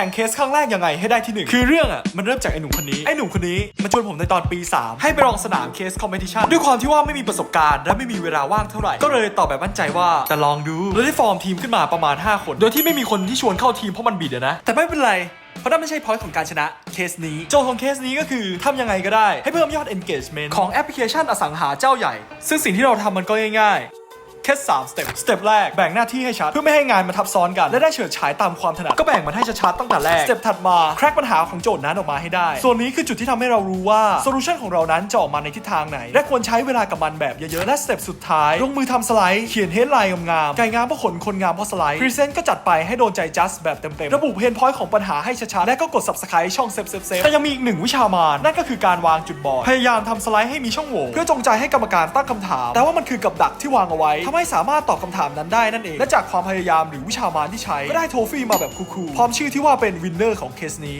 ข่งเคสครั้งแรกยังไงให้ได้ที่หนึ่งคือเรื่องอะมันเริ่มจากไอ้หนุ่มคนนี้ไอ้หนุ่มคนนี้มันชวนผมในตอนปี 3 ให้ไปลองสนามเคสคอมเพติชันด้วยความที่ว่าไม่มีประสบการณ์และไม่มีเวลาว่างเท่าไหร่ก็เลยตอบแบบมั่นใจว่าจะลองดูแล้วได้ฟอร์มทีมขึ้นมาประมาณ 5 คน โดยที่ไม่มีคนที่ชวนเข้าทีมเพราะมันบิดอะนะแต่ไม่เป็นไรเพราะนั่นไม่ใช่พอยต์ของการชนะเคสนี้ โจทย์ของเคสนี้ก็คือทำยังไงก็ได้ ให้เพิ่มยอด engagement ของแอปพลิเคชันอสังหาเจ้าใหญ่ ซึ่งสิ่งที่เราทำมันก็ง่ายๆ แค่3สเต็ปสเต็ปแรกแบ่งหน้าที่ให้ชัดเพื่อไม่ให้งานมาทับซ้อนกัน และได้เฉิดฉายตามความถนัดก็แบ่งมันให้ชัดๆตั้งแต่แรกสเต็ปถัดมาแครกปัญหาของโจทย์นั้นออกมาให้ได้ ส่วนนี้คือจุดที่ทำให้เรารู้ว่าโซลูชันของเรานั้นจะออกมาในทิศทางไหน และควรใช้เวลากับมันแบบเยอะๆและสเต็ปสุดท้ายลงมือทำสไลด์เขียนเฮดไลน์งามๆไก่งามเพราะขนคนงามเพราะสไลด์พรีเซนต์ก็จัดไปให้โดนใจจัสแบบเต็มๆระบุเพนพอยต์ของปัญหาให้ชัดๆและก็กด subscribe ช่องเซฟเซฟเซฟแต่ยังมีอีกหนึ่งวิชามานนั่นก็คือการวางจุดบอดพยายามทำสไลด์ให้มีช่องโหว่เพื่อจงใจให้กรรมการตั้งคำถาม แต่ว่ามันคือกับดักที่วางเอาไว้ทำให้สามารถตอบคำถามนั้นได้นั่นเอง และจากความพยายามหรือวิชามานที่ใช้ ก็ได้โทฟี่มาแบบคูลๆพร้อมชื่อที่ว่าเป็นวินเนอร์ของเคสนี้